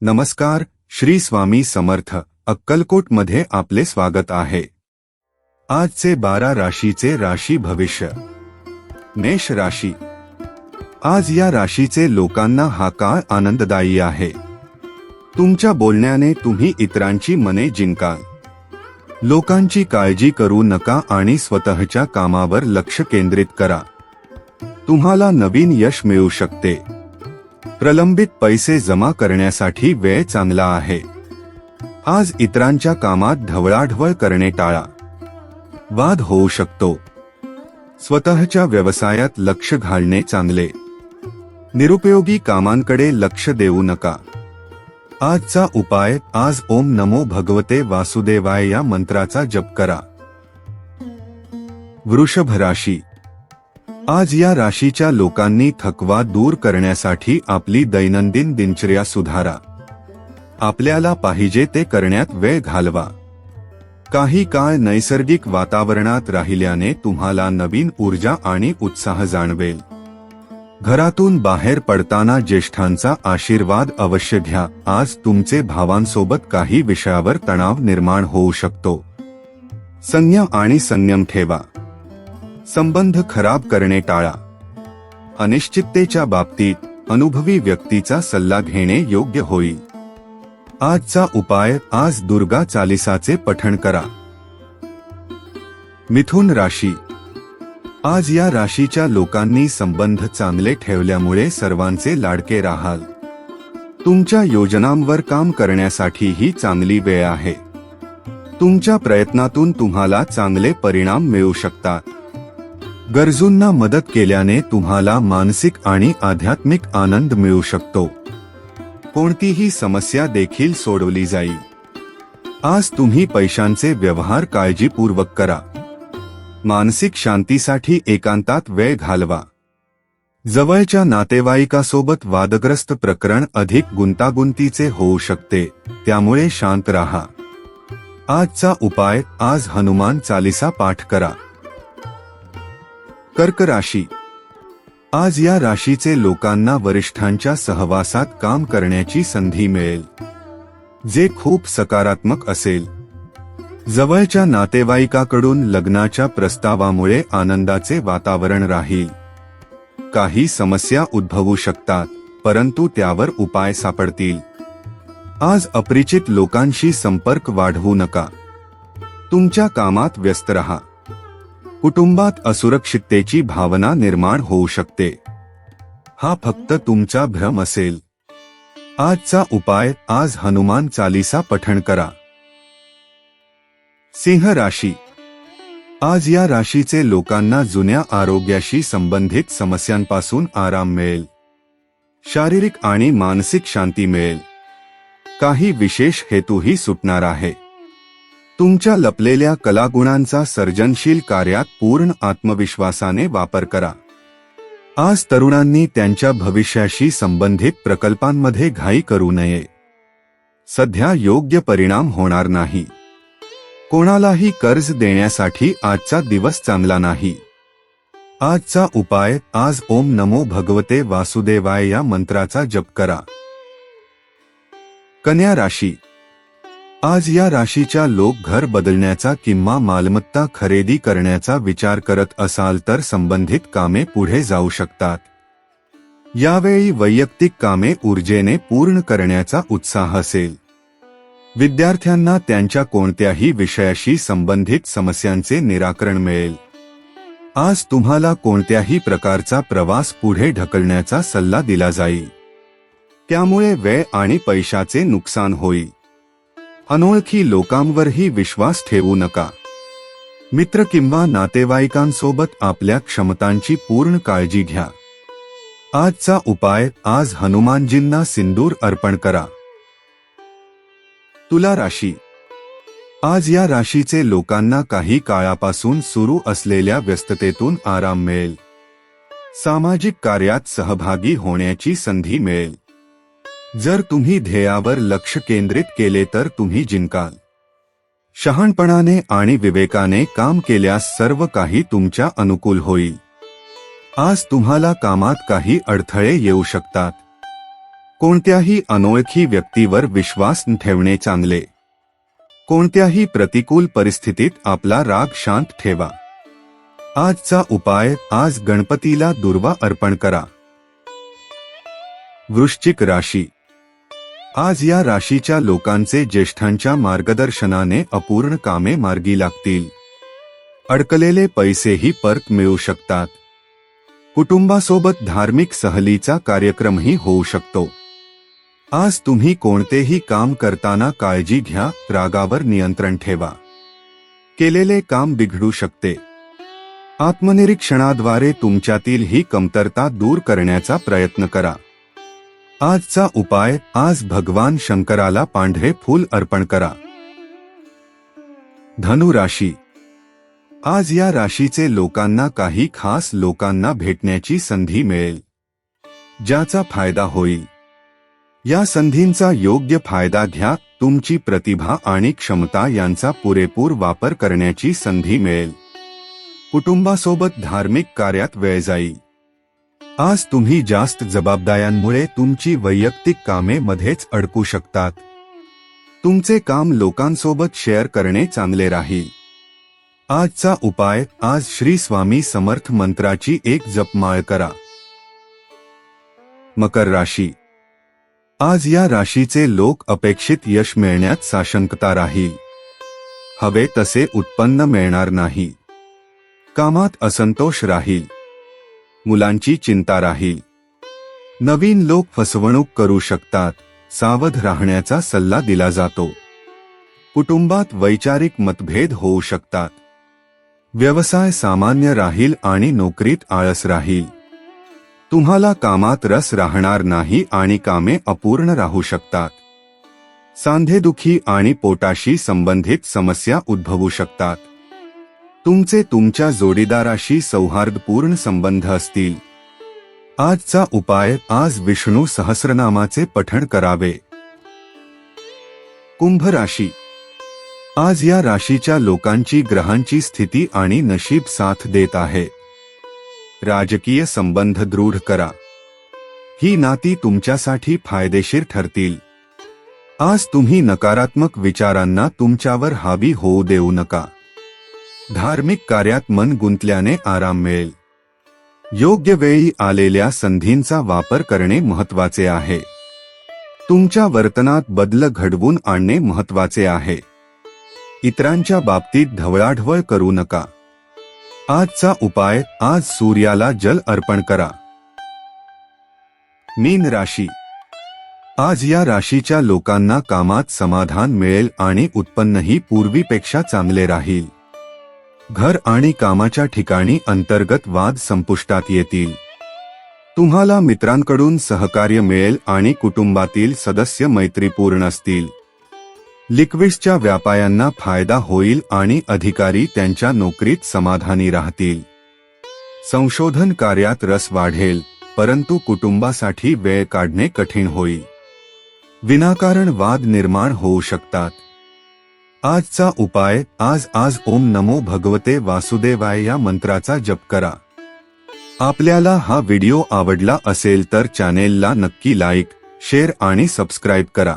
नमस्कार श्री स्वामी समर्थ अक्कलकोटमध्ये आपले स्वागत आहे. आजचे बारा राशीचे राशी भविष्य. मेष राशी. आज या राशीचे लोकांना हा काळ आनंददायी आहे. तुमच्या बोलण्याने तुम्ही इतरांची मने जिंकाल. लोकांची काळजी करू नका आणि स्वतःच्या कामावर लक्ष केंद्रित करा. तुम्हाला नवीन यश मिळू शकते. प्रलंबित पैसे जमा करण्यासाठी वेळ चांगला आहे. आज इतरांच्या कामात ढवळाढवळ करणे टाळा. वाद होऊ शकतो. स्वतःच्या व्यवसायात लक्ष घालणे चांगले. निरुपयोगी कामांकडे लक्ष देऊ नका. आजचा उपाय आज ओम नमो भगवते वासुदेवाय या मंत्राचा जप करा. वृषभ राशी आज या राशीच्या लोकांनी थकवा दूर करण्यासाठी आपली दैनंदिन दिनचर्या सुधारा. आपल्याला पाहिजे ते करण्यात वेळ घालवा. काही काळ नैसर्गिक वातावरणात राहिल्याने तुम्हाला नवीन ऊर्जा आणि उत्साह जाणवेल. घरातून बाहेर पडताना ज्येष्ठांचा आशीर्वाद अवश्य घ्या. आज तुमचे भावांसोबत काही विषयावर तणाव निर्माण होऊ शकतो. संयम आणि संयम ठेवा. संबंध खराब करणे टाळा. अनिश्चिततेच्या बाबतीत अनुभवी व्यक्तीचा सल्ला घेणे योग्य होईल. आजचा उपाय आज दुर्गा चालिसाचे पठण करा. मिथुन राशी. आज या राशीच्या लोकांनी संबंध चांगले ठेवल्यामुळे सर्वांचे लाडके राहाल. तुमच्या योजनांवर काम करण्यासाठी ही चांगली वेळ आहे. तुमच्या प्रयत्नातून तुम्हाला चांगले परिणाम मिळू शकतात. गरजूंना मदत केल्याने तुम्हाला मानसिक आणि आध्यात्मिक आनंद मिळू शकतो. कोणतीही समस्या देखील सोडवली जाईल. आज तुम्ही पैशांचे व्यवहार काळजीपूर्वक करा. मानसिक शांतीसाठी एकांतात वेळ घालवा. जवळच्या नातेवाईकासोबत वादग्रस्त प्रकरण अधिक गुंतागुंतीचे होऊ शकते त्यामुळे शांत राहा. आजचा उपाय आज हनुमान चालिसा पाठ करा. कर्क राशी. आज या राशीचे लोकांना वरिष्ठांच्या सहवासात काम करण्याची संधी मिळेल. जे खूप सकारात्मक असेल. जवळच्या नातेवाईकाकडून लग्नाच्या प्रस्तावामुळे आनंदाचे वातावरण राहील. काही समस्या उद्भवू शकतात परंतु त्यावर उपाय सापडतील. आज अपरिचित लोकांशी संपर्क वाढवू नका. तुमच्या कामात व्यस्त रहा. कुटुंबात असुरक्षिततेची भावना निर्माण होऊ शकते. हा फक्त तुमचा भ्रम असेल. आजचा उपाय आज हनुमान चालीसा पठण करा. सिंह राशी. आज या राशीचे लोकांना जुन्या आरोग्याशी संबंधित समस्यांपासून आराम मिळेल. शारीरिक आणि मानसिक शांती मिळेल. काही विशेष हेतूही सुटणार आहे. तुमच्या लपलेल्या कलागुणांचा सर्जनशील कार्यात पूर्ण आत्मविश्वासाने वापर करा. आज तरुणांनी त्यांच्या भविष्याशी संबंधित प्रकल्पांमध्ये घाई करू नये. सध्या योग्य परिणाम होणार नाही. कोणालाही कर्ज देण्यासाठी आजचा दिवस चांगला नाही. आजचा उपाय आज ओम नमो भगवते वासुदेवाय या मंत्राचा जप करा. कन्या राशी आज या राशीच्या लोक घर बदलण्याचा किंवा मालमत्ता खरेदी करण्याचा विचार करत असाल तर संबंधित कामे पुढे जाऊ शकतात. यावेळी वैयक्तिक कामे ऊर्जेने पूर्ण करण्याचा उत्साह असेल. विद्यार्थ्यांना त्यांच्या कोणत्याही विषयाशी संबंधित समस्यांचे निराकरण मिळेल. आज तुम्हाला कोणत्याही प्रकारचा प्रवास पुढे ढकलण्याचा सल्ला दिला जाईल. त्यामुळे वेळ आणि पैशाचे नुकसान होईल. अनोळखी लोकांवरही विश्वास ठेवू नका. मित्र किंवा नातेवाईकांसोबत आपल्या क्षमतांची पूर्ण काळजी घ्या. आजचा उपाय आज हनुमानजींना सिंदूर अर्पण करा. तुला राशी. आज या राशीचे लोकांना काही काळापासून सुरू असलेल्या व्यस्ततेतून आराम मिळेल. सामाजिक कार्यात सहभागी होण्याची संधी मिळेल. जर तुम्ही ध्येयावर लक्ष केंद्रित केले तर तुम्ही जिंकाल. शहाणपणाने आणि विवेकाने काम केल्यास सर्व काही तुमच्या अनुकूल होईल. आज तुम्हाला कामात काही अडथळे येऊ शकतात. कोणत्याही अनोळखी व्यक्तीवर विश्वास ठेवणे चांगले. कोणत्याही प्रतिकूल परिस्थितीत आपला राग शांत ठेवा. आजचा उपाय आज गणपतीला दुर्वा अर्पण करा. वृश्चिक राशी आज या राशीच्या लोकांचे ज्येष्ठांच्या मार्गदर्शनाने अपूर्ण कामे मार्गी लागतील. अडकलेले पैसेही परत मिळू शकतात. कुटुंबासोबत धार्मिक सहलीचा कार्यक्रमही होऊ शकतो. आज तुम्ही कोणतेही काम करताना काळजी घ्या रागावर नियंत्रण ठेवा. केलेले काम बिघडू शकते. आत्मनिरीक्षणाद्वारे तुमच्यातील ही कमतरता दूर करण्याचा प्रयत्न करा. आजचा उपाय आज भगवान शंकराला पांढरे फूल अर्पण करा. धनु राशी. आज या राशीचे लोकांना काही खास लोकांना भेटण्याची संधी मिळेल. ज्याचा फायदा होईल. या संधींचा योग्य फायदा घ्या तुमची प्रतिभा आणि क्षमता यांचा पुरेपूर वापर करण्याची संधी मिळेल. कुटुंबासोबत धार्मिक कार्यात वेळ जाईल. आज तुम्ही जास्त जबाबदाऱ्यांमुळे तुमची वैयक्तिक कामे मध्येच अडकू शकतात. तुमचे काम लोकांसोबत शेअर करणे चांगले राहील. आजचा उपाय आज श्री स्वामी समर्थ मंत्राची एक जपमाळ करा. मकर राशी. आज या राशीचे लोक अपेक्षित यश मिळण्यात साशंकता राहील. हवे तसे उत्पन्न मिळणार नाही. कामात असंतोष राहील. मुलांची चिंता राहील नवीन लोक फसवणूक करू शकतात सावध राहण्याचा सल्ला दिला जातो. कुटुंबात वैचारिक मतभेद होऊ शकतात. व्यवसाय सामान्य राहील आणि नोकरीत आळस राहील. तुम्हाला कामात रस राहणार नाही आणि कामे अपूर्ण राहू शकतात. सांधेदुखी आणि पोटाशी संबंधित समस्या उद्भवू शकतात. तुमचे तुमच्या जोडीदाराशी सौहार्दपूर्ण संबंध असतील. आजचा उपाय आज विष्णू सहस्रनामाचे पठण करावे. कुंभ राशी. आज या राशीच्या लोकांची ग्रहांची स्थिती आणि नशीब साथ देत आहे. राजकीय संबंध दृढ करा. ही नाती तुमच्यासाठी फायदेशीर ठरतील. आज तुम्ही नकारात्मक विचारांना तुमच्यावर हावी होऊ देऊ नका. धार्मिक कार्यात मन गुंतल्याने आराम मिळेल. योग्य वेळी आलेल्या संधींचा वापर करणे महत्त्वाचे आहे. तुमच्या वर्तनात बदल घडवून आणणे महत्त्वाचे आहे. इतरांच्या बाबतीत ढवळाढवळ करू नका. आजचा उपाय आज सूर्याला जल अर्पण करा. मीन राशी. आज या राशीच्या लोकांना कामात समाधान मिळेल आणि उत्पन्नही पूर्वीपेक्षा चांगले राहील. घर आणि कामाच्या ठिकाणी अंतर्गत वाद संपुष्टात येतील. तुम्हाला मित्रांकडून सहकार्य मिळेल आणि कुटुंबातील सदस्य मैत्रीपूर्ण असतील. लिक्विड्सच्या व्यापायांना फायदा होईल आणि अधिकारी त्यांच्या नोकरीत समाधानी राहतील. संशोधन कार्यात रस वाढेल परंतु कुटुंबासाठी वेळ काढणे कठीण होईल. विनाकारण वाद निर्माण होऊ शकतात. आजचा उपाय आज आज ओम नमो भगवते वासुदेवाय या मंत्राचा जप करा. आपल्याला हा व्हिडिओ आवडला असेल तर चॅनेलला नक्की लाईक शेअर आणि सबस्क्राईब करा.